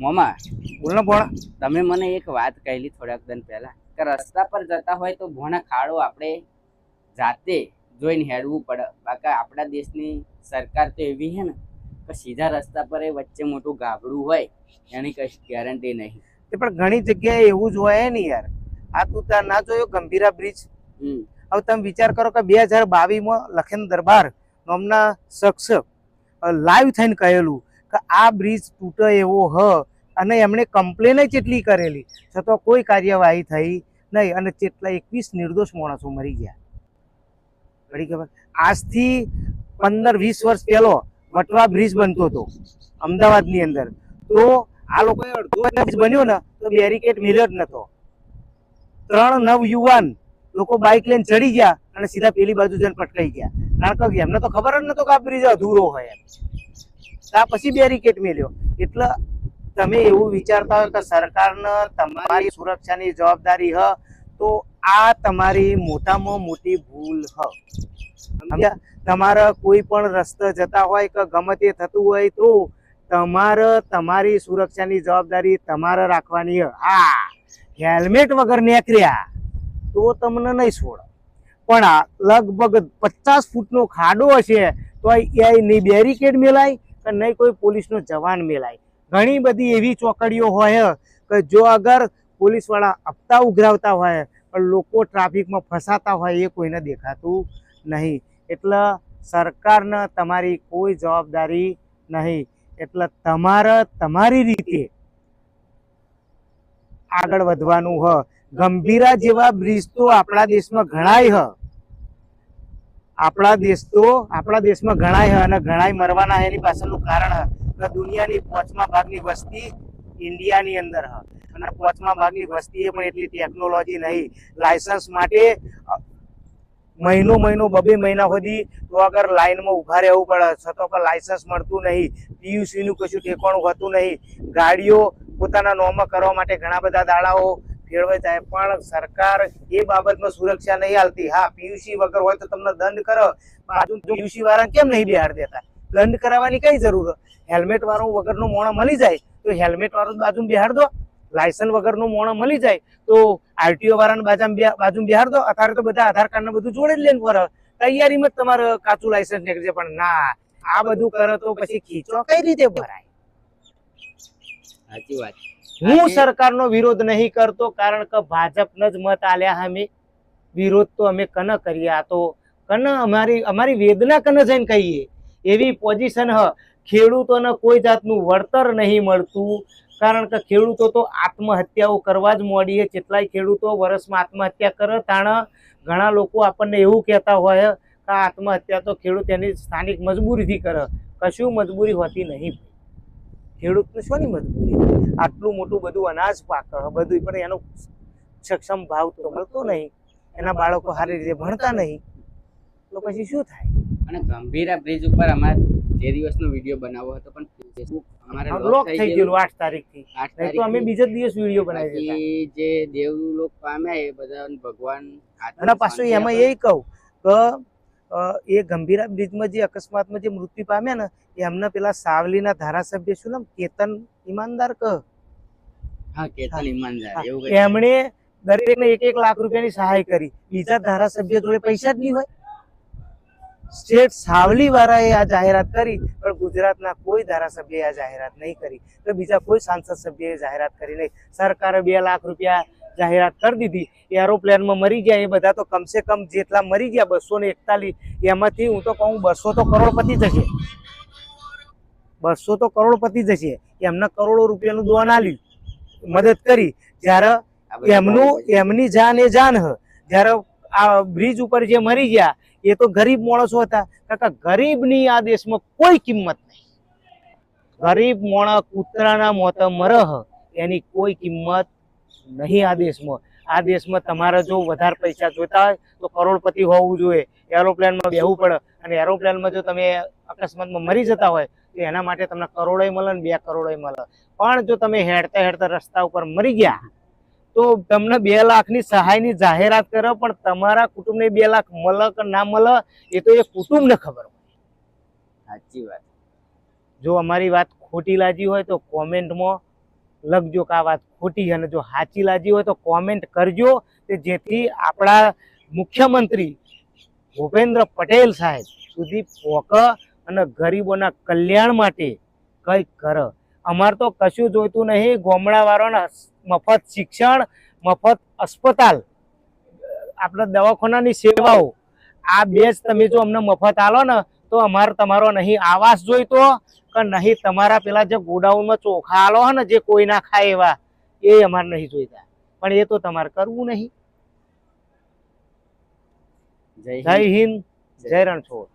મોમા બોલો બોલો તમે મને એક વાત કહેલી થોડાક દિન પહેલા કે રસ્તા પર જતા હોય તો ભોણા ખાડો આપણે જાતે જોઈને હેડવું પડે. બાકી આપણા દેશની સરકાર તો એવી છે ને કે સીધા રસ્તા પર એ વચ્ચે મોટું ગાબડું હોય એની કશી ગેરંટી નહીં. તે પણ ઘણી જગ્યાએ એવું જ હોય ને યાર. આ તું ત્યાં ના જોયો ગંભીરા બ્રિજ? હમ. હવે તમે વિચાર કરો કે બે હજાર બાવીસમાં લખેન દરબાર નામના શખ્સ લાઈવ થઈને કહેલું. કે આ બ્રિજ તૂટે એવો હ, અને એમણે કમ્પ્લેન એટલી કરેલી. છતાં કોઈ કાર્યવાહી થઈ નહીં, અને કેટલા એકવીસ નિર્દોષ માણસો મરી ગયા. આજથી પંદર, વીસ વર્ષ પહેલો વટવા બ્રિજ બનતો હતો, અમદાવાદની અંદર. તો આ લોકોએ અડધો બન્યો ને, તો બેરિકેડ મિલ્યો જ નતો. ત્રણ નવ યુવાન લોકો બાઇક લઈને ચડી ગયા અને સીધા પેલી બાજુ જઈને પટકાઈ ગયા. કારણ કે એમને તો ખબર જ નતો કે આ બ્રિજ અધૂરો હોય એમ. ત્યાં પછી બેરિકેડ મેળ્યો એટલે તમે એવું વિચારતા હોય કે સરકારને તમારી સુરક્ષાની જવાબદારી હ, તો આ તમારી મોટામાં મોટી ભૂલ હ. તમારે કોઈ પણ રસ્તે જતા હોય કે ગમે તે થતું હોય તો તમારે તમારી સુરક્ષાની જવાબદારી તમારે રાખવાની હ. હેલ્મેટ વગર નીકળ્યા તો તમને નહીં છોડ. પણ આ લગભગ પચાસ ફૂટનો ખાડો હશે તો એ નહીં બેરિકેડ મેલાય નહીં કોઈ પોલીસનો જવાન મેલાય. ઘણી બધી એવી ચોકડીઓ હોય કે જો અગર પોલીસવાળા હપ્તા ઉઘરાવતા હોય, પણ લોકો ટ્રાફિકમાં ફસાતા હોય એ કોઈને દેખાતું નહીં. એટલે સરકારને તમારી કોઈ જવાબદારી નહીં. એટલે તમારે તમારી રીતે આગળ વધવાનું હ. ગંભીરા જેવા બ્રિજ તો આપણા દેશમાં ઘણાય હ. આપણા દેશ તો, આપણા દેશમાં ઘણાય હ અને ઘણાય મરવાના એની પાછળનું કારણ હ. દુનિયાની પાંચમા ભાગની વસ્તી ઇન્ડિયાની અંદર હ. અને પાંચમા ભાગની વસ્તીએ પણ એટલી ટેકનોલોજી નહીં. લાયસન્સ માટે મહિનો મહિનો બબે મહિના સુધી તો અગર લાઈનમાં ઊભા રહેવું પડે છતાં પણ લાયસન્સ મળતું નહીં પીયુસીનું કશું ઠેકાણું હોતું નહીં, ગાડીઓ પોતાના નોમમાં કરવા માટે ઘણા બધા દાડાઓ ફેરવાઈ જાય, પણ સરકાર એ બાબતમાં સુરક્ષા નહીં હાલતી. હા પીયુસી વગર હોય તો તમને દંડ કરો પીયુસી વાળા કેમ નહીં બિહાર દેતા? દંડ કરાવવાની કઈ જરૂર હેલ્મેટ વાળો વગરનું મોણ મળી જાય, તો હેલ્મેટ વાળું બાજુ બિહાર દો. લાયસન્સ વગરનું મોણ મળી જાય, તો આરટીઓ વાળાને બાજુ બાજુ બિહાર દો. અત્યારે તો બધા આધાર કાર્ડ ને બધું જોડે જ લઈને ફરે. તૈયારીમાં જ તમારે કાચું લાયસન્સ નીકળશે, પણ ના. આ બધું કરો તો પછી ખીચો કઈ રીતે ભરાય? સાચી વાત. હું સરકારનો વિરોધ નહીં કરતો કારણ કે ભાજપને જ મત આલ્યા અમે વિરોધ તો અમે કન કરીએ. આ તો કન અમારી અમારી વેદના કન જઈને કહીએ. એવી પોઝિશન હ. ખેડૂતોને કોઈ જાતનું વળતર નહીં મળતું. કારણ કે ખેડૂતો તો આત્મહત્યાઓ કરવા જ મોડી છે કેટલાય ખેડૂતો વર્ષમાં આત્મહત્યા કરે. તાણ ઘણા લોકો આપણને એવું કહેતા હોય કે આત્મહત્યા તો ખેડૂત એની સ્થાનિક મજબૂરીથી કરે. કશું મજબૂરી હોતી નહીં. ખેડૂતને શોની મજબૂરી આટલું મોટું બધું અનાજ પાક બધું પણ એનો સક્ષમ ભાવ તો મળતો નહીં. એના બાળકો સારી રીતે ભણતા નહીં. તો પછી શું થાય? અને ગંભીરા બ્રિજ ઉપર અમારે જે દિવસનો વીડિયો બનાવવો હતો પણ ફેસબુક અમારે બ્લોક થઈ ગયેલું આઠ તારીખથી. આઠ નહીં તો અમે બીજો દિવસ વીડિયો બનાવી દેતા. જે દેવ લોક પામ્યા એ બધા ભગવાન અને પાછું એમાં એ કહું કે એ ગંભીરા બ્રિજમાં જે અકસ્માતમાં જે મૃત્યુ પામ્યા ને એમના પેલા સાવલીના ધારાસભ્ય શું નામ? કેતન ઈમાનદાર કહ. એમણે દરેકને એક એક લાખ રૂપિયાની સહાય કરી. બીજા ધારાસભ્ય જોડે પૈસા જ નહીં હોય. સ્ટેટ સાવલી વાળાએ આ જાહેરાત કરી પણ ગુજરાતના કોઈ ધારાસભ્યએ આ જાહેરાત નહીં કરી. તો બીજા કોઈ સાંસદ સભ્યએ જાહેરાત કરી નહીં. સરકારે બે લાખ રૂપિયા જાહેરાત કરી દીધી. એરોપ્લેનમાં મરી ગયા. એ બધા તો કમસે કમ જેટલા મરી ગયા બસો ને એકતાલીસ એમાંથી હું તો કહું બસો તો કરોડપતિ જશે બસો તો કરોડપતિ જશે એમને કરોડો રૂપિયાનું દોન આલી મદદ કરી. જ્યારે એમનું એમની જાન એ જાન હ. જ્યારે આ બ્રિજ ઉપર જે મરી ગયા એ તો ગરીબ માણસો હતા. કાકા ગરીબની આ દેશમાં કોઈ કિંમત નહીં. ગરીબ માણસ કૂતરાના મોત મરહ. એની કોઈ કિંમત નહીં આ દેશમાં. આ દેશમાં તમારે જો વધારે પૈસા જોતા હોય તો કરોડપતિ હોવું જોઈએ. એરોપ્લેનમાં બેહવું પડે. અને એરોપ્લેનમાં જો તમે અકસ્માતમાં મરી જતા હોય તો એના માટે તમને કરોડોય મળે ને બે કરોડોય મળે. પણ જો તમે હેડતા હેડતા રસ્તા ઉપર મરી ગયા તો તમને બે લાખની સહાયની જાહેરાત કરો પણ તમારા કુટુંબને બે લાખ મળે કે ના મળે એ તો એ કુટુંબને ખબર હોય. સાચી વાત. જો અમારી વાત ખોટી લાજી હોય તો કોમેન્ટમાં લખજો કે આ વાત ખોટી અને જો સાચી લાજી હોય તો કોમેન્ટ કરજો કે જેથી આપણા મુખ્યમંત્રી ભૂપેન્દ્ર પટેલ સાહેબ સુધી પોક અને ગરીબોના કલ્યાણ માટે કંઈક કર. અમારે તો કશું જોઈતું નહીં. ગોમડાવાળાને મફત શિક્ષણ, મફત અસ્પતાલ, આપણા દવાખાનાની સેવાઓ. આ બે જ તમે જો અમને મફત આલો ને તો અમારે તમારો નહીં આવાસ જોઈતો કે નહીં તમારા પેલા જે ગોડાઉનમાં ચોખા આલો ને જે કોઈ ના ખાય એવા એ અમારે નહીં જોઈતા. પણ એ તો તમારે કરવું નહીં. જય હિન્દ. જય. રણછોડ.